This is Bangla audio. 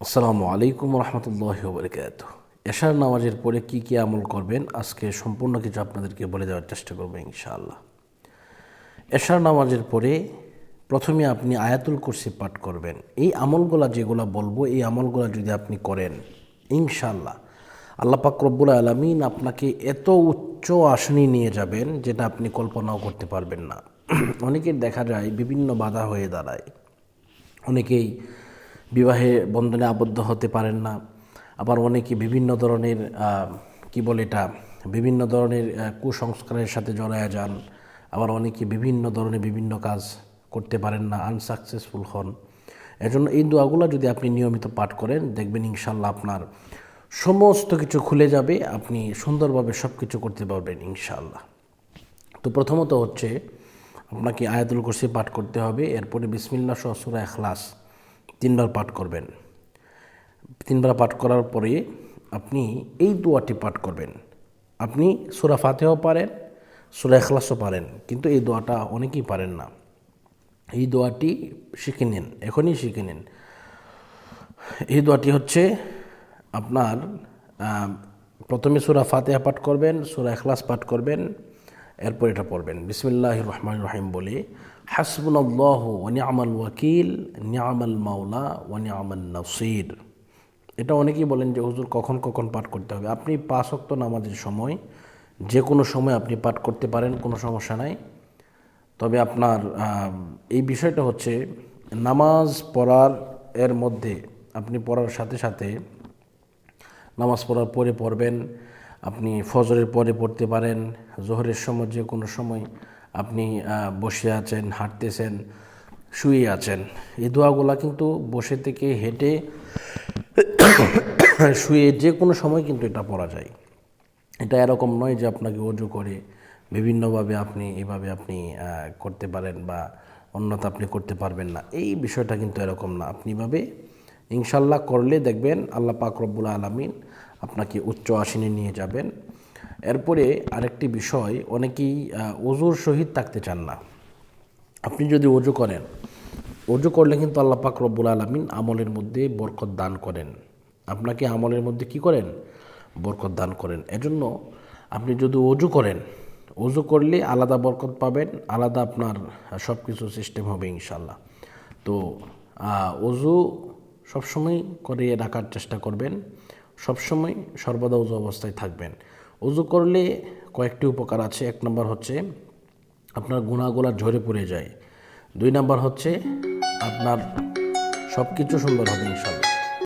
আসসালামু আলাইকুম রহমতুল্লাহ বরকাত এশার নামাজের পরে কি কি আমল করবেন? আজকে সম্পূর্ণ কিছু আপনাদেরকে বলে দেওয়ার চেষ্টা করব ইনশাআল্লাহ। এশার নামাজের পরে প্রথমে আপনি আয়াতুল কুরসি পাঠ করবেন। এই আমলগুলা যেগুলো বলব, এই আমলগুলা যদি আপনি করেন, ইনশাআল্লাহ আল্লাহ পাক রব্বুল আলমিন আপনাকে এত উচ্চ আসনে নিয়ে যাবেন যেটা আপনি কল্পনাও করতে পারবেন না। অনেকের দেখা যায় বিভিন্ন বাধা হয়ে দাঁড়ায়। অনেকেই বিবাহে বন্ধনে আবদ্ধ হতে পারেন না। আবার অনেকে বিভিন্ন ধরনের কি বলে এটা? বিভিন্ন ধরনের কুসংস্কারের সাথে জড়ায়া যান। আবার অনেকে বিভিন্ন ধরনের বিভিন্ন কাজ করতে পারেন না আনসাকসেসফুল হন। এজন্য এই দোয়াগুলো যদি আপনি নিয়মিত পাঠ করেন, দেখবেন ইনশাল্লাহ আপনার সমস্ত কিছু খুলে যাবে, আপনি সুন্দরভাবে সব কিছু করতে পারবেন ইনশাল্লাহ। তো প্রথমত হচ্ছে, আপনাকে আয়াতুল কুরসি পাঠ করতে হবে। এরপরে বিসমিল্লা সহ সুরা এখলাস তিনবার পাঠ করবেন। তিনবার পাঠ করার পরে আপনি এই দোয়াটি পাঠ করবেন। আপনি সুরা ফাতেও পারেন, সুরা এখলাসও পারেন, কিন্তু এই দোয়াটা অনেকেই পারেন না। এই দোয়াটি শিখে নিন, এখনই শিখে নিন। এই দোয়াটি হচ্ছে আপনার প্রথমে সুরা ফাতেহা পাঠ করবেন, সুরা এখলাস পাঠ করবেন এরপর এটা পড়বেন। বিসমিল্লাহ রহমান রহিম বলে হাসবুল্লাহ ওয়ানিয়ামাল ওয়াকিল, নিয়ামাল মাওলা ওয়ানিয়ামাল নসির। এটা অনেকেই বলেন যে, হুজুর, কখন কখন পাঠ করতে হবে? আপনি পাঁচ অক্ত নামাজের সময় যে কোনো সময় আপনি পাঠ করতে পারেন, কোনো সমস্যা নাই। তবে আপনার এই বিষয়টা হচ্ছে, নামাজ পড়ার, এর মধ্যে আপনি পড়ার সাথে সাথে, নামাজ পড়ার পরে পড়বেন আপনি ফজরের পরে পড়তে পারেন, জোহরের সময় যে কোনো সময় আপনি বসে আছেন, হাঁটতেছেন, শুয়ে আছেন। এই দোয়াগুলা কিন্তু বসে থেকে হেঁটে শুয়ে যে কোনো সময় কিন্তু এটা পড়া যায়। এটা এরকম নয় যে আপনাকে অজু করে বিভিন্নভাবে আপনি এভাবে আপনি করতে পারেন বা অন্যথা আপনি করতে পারবেন না। এই বিষয়টা কিন্তু এরকম না। আপনি এভাবে ইনশাল্লাহ করলে দেখবেন আল্লাহ পাক রব্বুল আলমিন আপনাকে উচ্চ আসনে নিয়ে যাবেন। এরপরে আরেকটি বিষয়, অনেকেই অজুর সহিত থাকতে চান না। আপনি যদি অজু করেন অজু করলে কিন্তু আল্লাহ পাক রব্বুল আলমিন আমলের মধ্যে বরকত দান করেন। আপনাকে আমলের মধ্যে কি করেন? বরকত দান করেন। এজন্য আপনি যদি অজু করেন অজু করলে আলাদা বরকত পাবেন, আলাদা আপনার সব কিছু সিস্টেম হবে ইনশাল্লাহ তো অজু সবসময় করে রাখার চেষ্টা করবেন। সবসময় সর্বদা উজু অবস্থায় থাকবেন। উজু করলে কয়েকটি উপকার আছে। এক নম্বর হচ্ছে আপনার গুণাগুলা ঝরে পড়ে যায়। দুই নম্বর হচ্ছে আপনার সব কিছু সুন্দর হবে ইনশাল্লাহ।